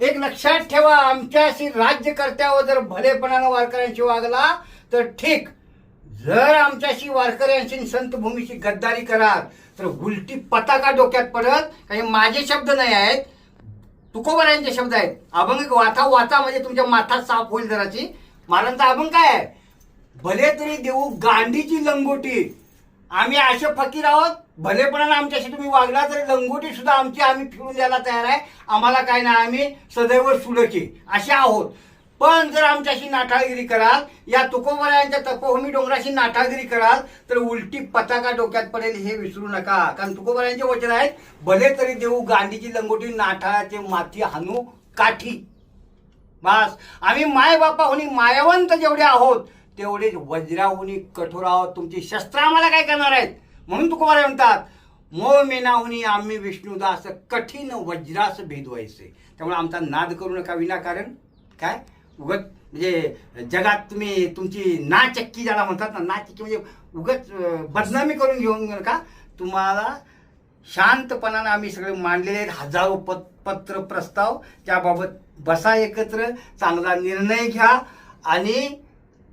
एक लक्षात ठेवा आमच्याशी राज्यकर्त्यावर जर भलेपणानं वारकऱ्यांशी वागला तर ठीक. जर आमच्याशी वारकऱ्यांशी संतभूमीशी गद्दारी कराल तर उलटी पताका डोक्यात पडत काही माझे शब्द नाही आहेत तुकोबरायांचे शब्द आहेत. अभंग वाथा वाचा म्हणजे तुमच्या माथा साफ होईल जराची महाराजांचा अभंग काय आहे? भले तरी देऊ गांडीची लंगोटी आम्ही असे फकीर आहोत भलेपणानं आमच्याशी तुम्ही वागला तरी लंगोटी सुद्धा आमची आम्ही फिरून द्यायला तयार आहे. आम्हाला काय नाही आम्ही सदैव सुडकी असे आहोत. पण जर आमच्याशी नाठाळगिरी कराल या तुकोबरायांच्या तपोभूमी डोंगराशी नाठाळगिरी कराल तर उलटी पताका डोक्यात पडेल हे विसरू नका. कारण तुकोबरायांचे वचन आहेत भले तरी देऊ गांधीची लंगोटी नाठाळाचे माथी हानू काठी. बस. आम्ही माय बापाहुनी मायावंत जेवढे आहोत तेवढेच वज्राहुनी कठोराव तुमची शस्त्र आम्हाला काय करणार आहेत? म्हणून तुकोबारा म्हणतात मोह मेनाहुनी आम्ही विष्णुदास कठीण वज्रास भेदवायचे. त्यामुळे आमचा नाद करू नका विनाकारण. काय? उगत म्हणजे जगात तुम्ही तुमची नाचक्की ज्याला म्हणतात ना नाचक्की म्हणजे उगत बदनामी करून घेऊन नका. तुम्हाला शांतपणानं आम्ही सगळे मांडलेले आहेत. हजारो पत पत्र प्रस्ताव. त्याबाबत बसा एकत्र चांगला निर्णय घ्या आणि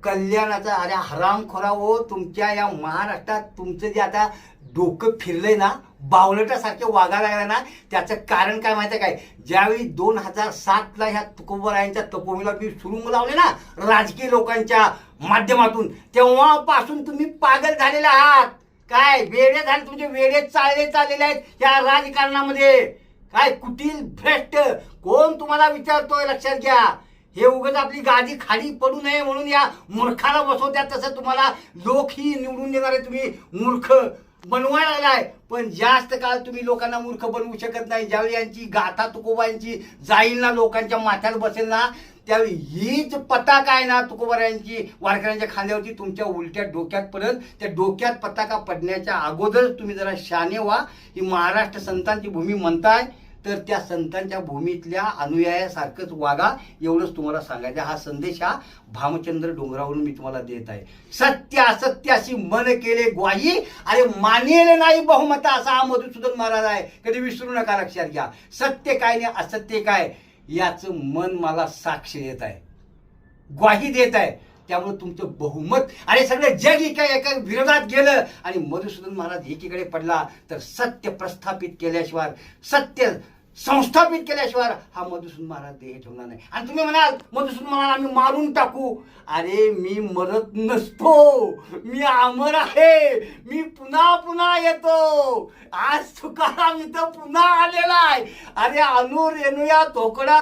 कल्याणाचा अरे हरामखोरा हो तुमच्या या महाराष्ट्रात तुमचं जे आता डोकं फिरलंय ना बावलटासारखे वागायला लागलं ना त्याचं कारण काय माहिती आहे काय? ज्यावेळी दोन हजार सातला ह्या तुकोबरायांच्या तपोमीला मी सुरुंग लावले ना राजकीय लोकांच्या माध्यमातून तेव्हापासून तुम्ही पागल झालेले आहात. काय वेडे झाले तुमचे वेडे चालले चाललेले आहेत या राजकारणामध्ये. काय कुटील भ्रष्ट. कोण तुम्हाला विचारतोय लक्षात घ्या. हे उगाच आपली गादी खाली पडू नये म्हणून या मूर्खाला बसवत्या तसं तुम्हाला लोक ही निवडून देणारे तुम्ही मूर्ख बनवायला लागलाय. पण जास्त काळ तुम्ही लोकांना मूर्ख बनवू शकत नाही. ज्यावेळी यांची गाथा तुकोबांची जाईल ना लोकांच्या माथ्यात बसेल ना त्यावेळी हीच पताका आहे ना तुकोबारायांची वारकऱ्यांच्या खांद्यावरती तुमच्या उलट्या डोक्यात पडत त्या डोक्यात पताका पडण्याच्या अगोदरच तुम्ही जरा शाने व्हा. ही महाराष्ट्र संतांची भूमी म्हणताय. तर त्या संतांच्या भूमीतल्या अनुयायासारखंच वागा एवढंच तुम्हाला सांगायचं हा संदेश हा भामचंद्र डोंगरावरून मी तुम्हाला देत आहे. सत्य असत्याशी मन केले ग्वाही अरे मानेल नाही बहुमत असा हा मधुसूदन महाराज आहे. कधी विसरू नका लक्षात घ्या. सत्य काय नाही असत्य काय याचं मन मला साक्ष देत आहे. ग्वाही देत आहे. त्यामुळे तुमचं बहुमत आणि सगळं जग एका एका विरोधात गेलं आणि मधुसूदन महाराज एकीकडे पडला तर सत्य प्रस्थापित केल्याशिवाय सत्य संस्थापित केल्याशिवाय हा मधुसून महाराज देह ठेवणार नाही. आणि तुम्ही म्हणाल मधुसून महाराज आम्ही मारून टाकू. अरे मी मरत नसतो. मी अमर आहे. मी पुन्हा पुन्हा येतो. आज तुकाराम इथं पुन्हा आलेला आहे. अरे अनु रेणुया तोकडा